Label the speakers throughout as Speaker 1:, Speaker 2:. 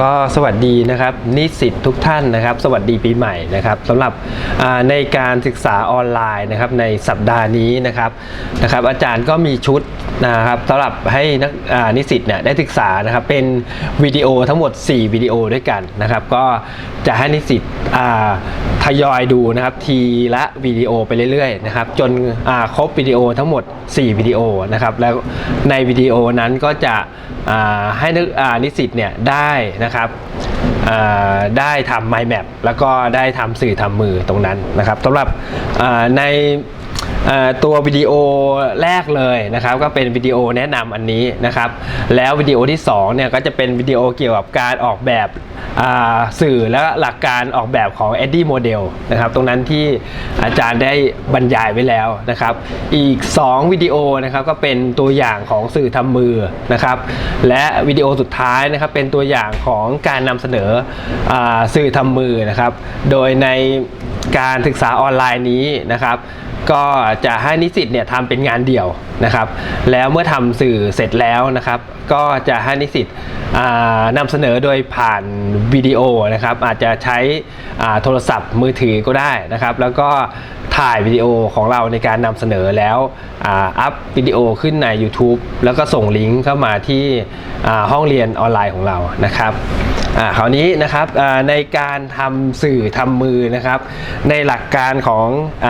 Speaker 1: ก็สวัสดีนะครับนิสิตทุกท่านนะครับ สวัสดีปีใหม่นะครับสำหรับในการศึกษาออนไลน์นะครับในสัปดาห์นี้นะครับนะครับ อาจารย์ก็มีชุดนะครับสำหรับให้นักนิสิตเนี่ยได้ศึกษานะครับเป็นวิดีโอทั้งหมด 4 วิดีโอด้วยกันนะครับ ก็จะให้นิสิต ทยอยดูนะครับทีละวิดีโอไปเรื่อยๆนะครับจนครบวิดีโอทั้งหมด 4 วิดีโอนะครับแล้วในวิดีโอนั้นก็จะให้นักนิสิตเนี่ยได้นะครับได้ทำ mind map แล้วก็ได้ทำสื่อทำมือตรงนั้นนะครับสำหรับใน ตัววิดีโอแรกเลยนะครับก็เป็นวิดีโอแนะนำอันนี้นะครับ แล้ววิดีโอที่2เนี่ยก็จะเป็นวิดีโอเกี่ยวกับการออกแบบสื่อและหลักการออกแบบของ Eddie Model นะครับตรงนั้นที่อาจารย์ได้บรรยายไว้แล้วนะครับ อีก 2 วิดีโอนะครับก็เป็นตัวอย่างของสื่อทำมือนะครับ และวิดีโอสุดท้ายนะครับเป็นตัวอย่างของการนำเสนออสื่อทำมือนะครับ โดยในการศึกษาออนไลน์นี้นะครับ ก็จะให้นิสิตเนี่ยทำเป็นงานเดี่ยวนะครับ แล้วเมื่อทำสื่อเสร็จแล้วนะครับ ก็จะให้นิสิตอ่านำเสนอโดยผ่านวิดีโอนะครับ อาจจะใช้โทรศัพท์มือถือก็ได้นะครับ แล้วก็ถ่ายวิดีโอของเราในการนำเสนอแล้วอัพวิดีโอขึ้นใน YouTube แล้วก็ส่งลิงก์เข้ามาที่ห้องเรียนออนไลน์ของเรานะครับคราวนี้นะครับในการทำสื่อทำมือนะครับ ในหลักการของอ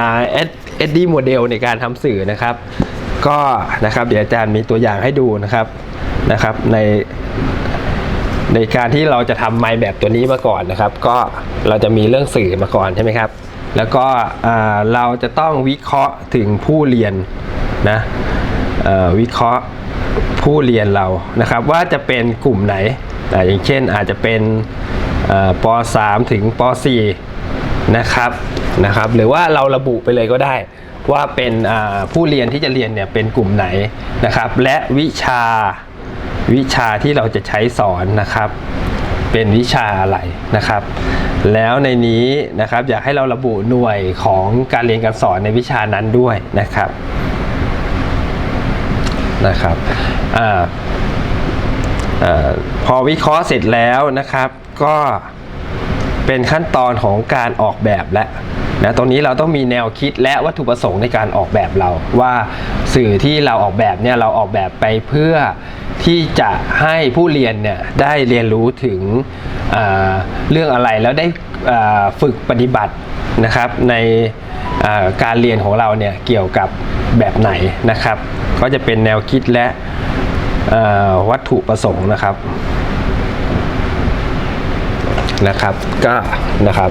Speaker 1: เอ็ดดี้โมเดลในการทำสื่อนะครับ ก็นะครับเดี๋ยวอาจารย์มีตัวอย่างให้ดูนะครับนะครับ ในในการที่เราจะทำไมแบบตัวนี้มาก่อนนะครับ ก็เราจะมีเรื่องสื่อมาก่อนใช่ไหมครับ แล้วก็เราจะต้องวิเคราะห์ถึงผู้เรียนนะวิเคราะห์ผู้เรียนเรานะครับ ว่าจะเป็นกลุ่มไหนอย่างเช่นอาจจะเป็นป .3 ถึงป .4 นะครับ นะครับหรือว่าเราระบุไปเลยก็ได้ ว่าเป็นผู้เรียนที่จะเรียนเนี่ยเป็นกลุ่มไหนนะครับ และวิชาวิชาที่เราจะใช้สอนนะครับ เป็นวิชาอะไรนะครับ แล้วในนี้นะครับอยากให้เราระบุหน่วยของการเรียนการสอนในวิชานั้นด้วยนะครับนะครับอาอพอวิเคราะห์เสร็จแล้วนะครับก็เป็นขั้นตอนของการออกแบบและ นะตรงนี้เราต้องมีแนวคิดและวัตถุประสงค์ในการออกแบบเรา ว่าสื่อที่เราออกแบบเนี่ยเราออกแบบไปเพื่อที่จะให้ผู้เรียนเนี่ยได้เรียนรู้ถึงเรื่องอะไรแล้วได้ฝึกปฏิบัตินะครับในการเรียนของเราเนี่ยเกี่ยวกับแบบไหนนะครับ ก็จะเป็นแนวคิดและวัตถุประสงค์นะครับนะครับก็นะครับ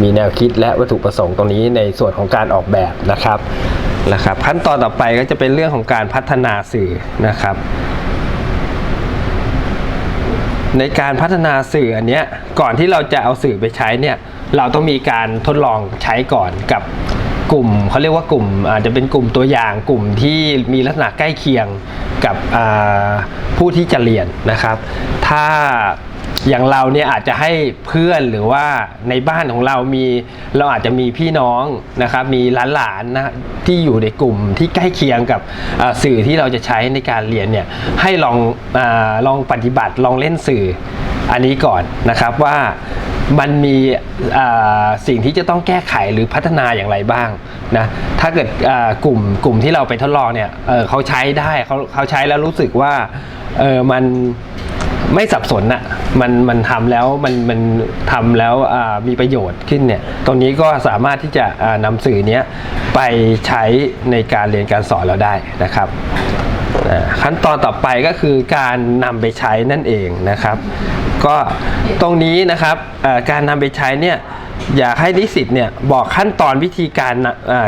Speaker 1: มีแนวคิดและวัตถุประสงค์ตรงนี้ในส่วนของการออกแบบนะครับนะครับ ขั้นตอนต่อไปก็จะเป็นเรื่องของการพัฒนาสื่อนะครับ ในการพัฒนาสื่ออันเนี้ยก่อนที่เราจะเอาสื่อไปใช้เนี่ยเราต้องมีการทดลองใช้ก่อนกับกลุ่มเขาเรียกว่ากลุ่มอาจจะเป็นกลุ่มตัวอย่างกลุ่มที่มีลักษณะใกล้เคียงกับผู้ที่จะเรียนนะครับ ถ้า อย่างเราเนี่ยอาจจะให้เพื่อนหรือว่าในบ้านของเรามีเราอาจจะมีพี่น้องนะครับมีหลานๆนะที่อยู่ในกลุ่มที่ใกล้เคียงกับสื่อที่เราจะใช้ในการเรียนเนี่ยให้ลองอลองปฏิบัติลองเล่นสื่ออันนี้ก่อนนะครับว่ามันมีสิ่งที่จะต้องแก้ไขหรือพัฒนาอย่างไรบ้างนะถ้าเกิดกลุ่มกลุ่มที่เราไปทดลองเนี่ยเเขาใช้ได้เขาเขาใช้แล้วรู้สึกว่าเออมัน ไม่สับสนอะมันมันทำแล้วมันมันทำแล้วมีประโยชน์ขึ้นเนี่ยตรงนี้ก็สามารถที่จะนำสื่อเนี้ยไปใช้ในการเรียนการสอนเราได้นะครับขั้นตอนต่อไปก็คือการนำไปใช้นั่นเองนะครับ ก็ตรงนี้นะครับการนำไปใช้เนี่ย อยากให้นิสิตเนี่ยบอกขั้นตอนวิธีการ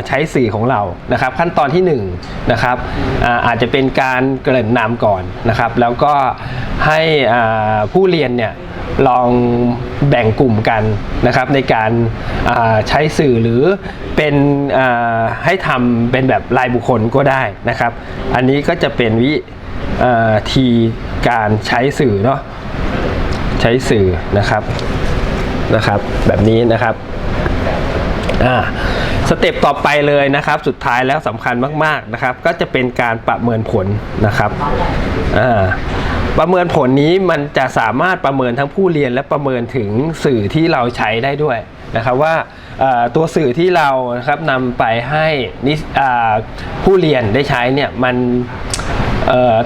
Speaker 1: ใช้สื่อของเรานะครับ ขั้นตอนที่1นงนะครับอาจจะเป็นการเกริ่นนำก่อนนะครับ แล้วก็ให้ผู้เรียนเนี่ยลองแบ่งกลุ่มกันนะครับในการใช้สื่อหรือเป็นให้ทำเป็นแบบรายบุคคลก็ได้นะครับ อันนี้ก็จะเป็นวิธีการใช้สื่อเนาะใช้สื่อนะครับ นะครับ แบบนี้นะครับอ่าสเต็ปต่อไปเลยนะครับ สุดท้ายแล้วสำคัญมาก ๆนะครับ ก็จะเป็นการประเมินผลนะครับอ่าประเมินผลนี้มันจะสามารถประเมินทั้งผู้เรียนและประเมินถึงสื่อที่เราใช้ได้ด้วยนะครับว่าตัวสื่อที่เรานะครับนำไปให้นิสผู้เรียนได้ใช้เนี่ยมัน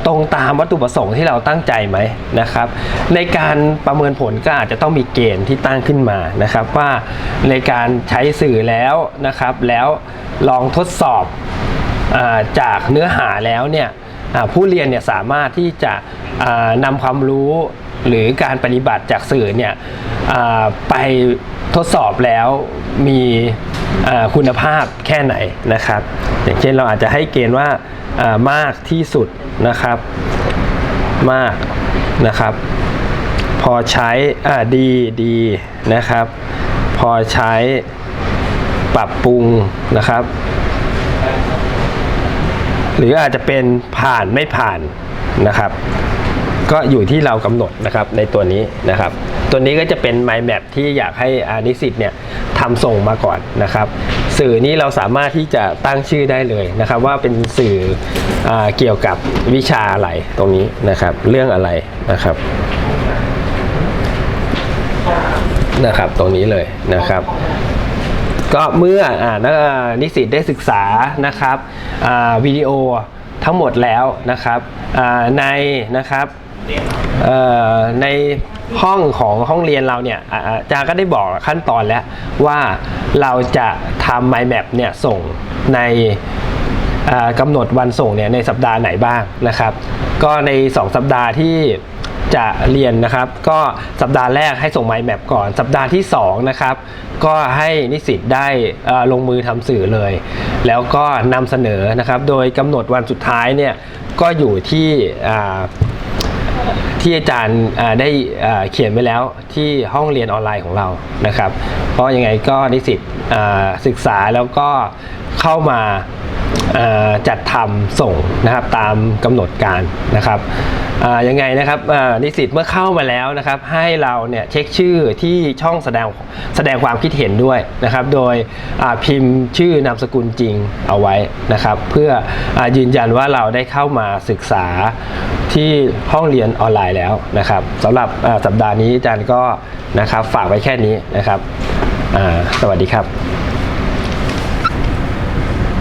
Speaker 1: ตรงตามวัตถุประสงค์ที่เราตั้งใจไหมนะครับ ในการประเมินผลก็อาจจะต้องมีเกณฑ์ที่ตั้งขึ้นมานะครับ ว่าในการใช้สื่อแล้วนะครับ แล้วลองทดสอบอาจากเนื้อหาแล้วเนี่ยผู้เรียนเนี่ยสามารถที่จะนำความรู้หรือการปฏิบัติจากสื่อเนี่ยไปทดสอบแล้วมี คุณภาพแค่ไหนนะครับ อย่างเช่นเราอาจจะให้เกณฑ์ว่ามากที่สุดนะครับ มากนะครับ พอใช้อ่าดีดีนะครับ พอใช้ปรับปรุงนะครับ หรืออาจจะเป็นผ่านไม่ผ่านนะครับ ก็อยู่ที่เรากำหนดนะครับในตัวนี้นะครับ ตัวนี้ก็จะเป็น mind map ที่อยากให้อานิสิตเนี่ยทำส่งมาก่อนนะครับ สื่อนี้เราสามารถที่จะตั้งชื่อได้เลยนะครับ ว่าเป็นสื่ออเกี่ยวกับวิชาอะไรตรงนี้นะครับ เรื่องอะไรนะครับนะครับตรงนี้เลยนะครับก็เมื่ออนักนิสิตได้ศึกษานะครับวิดีโอทั้งหมดแล้วนะครับในนะครับ ในห้องของห้องเรียนเราเนี่ยอาจารย์ก็ได้บอกขั้นตอนแล้วว่าเราจะทำ mind map เนี่ยส่งในกำหนดวันส่งเนี่ยในสัปดาห์ไหนบ้างนะครับ ก็ใน 2 สัปดาห์ที่จะเรียนนะครับ ก็สัปดาห์แรกให้ส่ง mind map ก่อน สัปดาห์ที่2นะครับก็ให้นิสิตได้ลงมือทำสื่อเลย แล้วก็นำเสนอนะครับ โดยกำหนดวันสุดท้ายเนี่ยก็อยู่ที่ ที่อาจารย์ได้เขียนไว้แล้วที่ห้องเรียนออนไลน์ของเรานะครับ เพราะยังไงก็นิสิตศึกษาแล้วก็เข้ามา จัดทำส่งนะครับตามกำหนดการนะครับยังไงนะครับนิสิตเมื่อเข้ามาแล้วนะครับให้เราเนี่ยเช็คชื่อที่ช่องแสดงแสดงความคิดเห็นด้วยนะครับ โดยพิมพ์ชื่อนามสกุลจริงเอาไว้นะครับ เพื่ออยืนยันว่าเราได้เข้ามาศึกษาที่ห้องเรียนออนไลน์แล้วนะครับสำหรับสัปดาห์นี้อาจารย์ก็นะครับฝากไว้แค่นี้นะครับสวัสดีครับ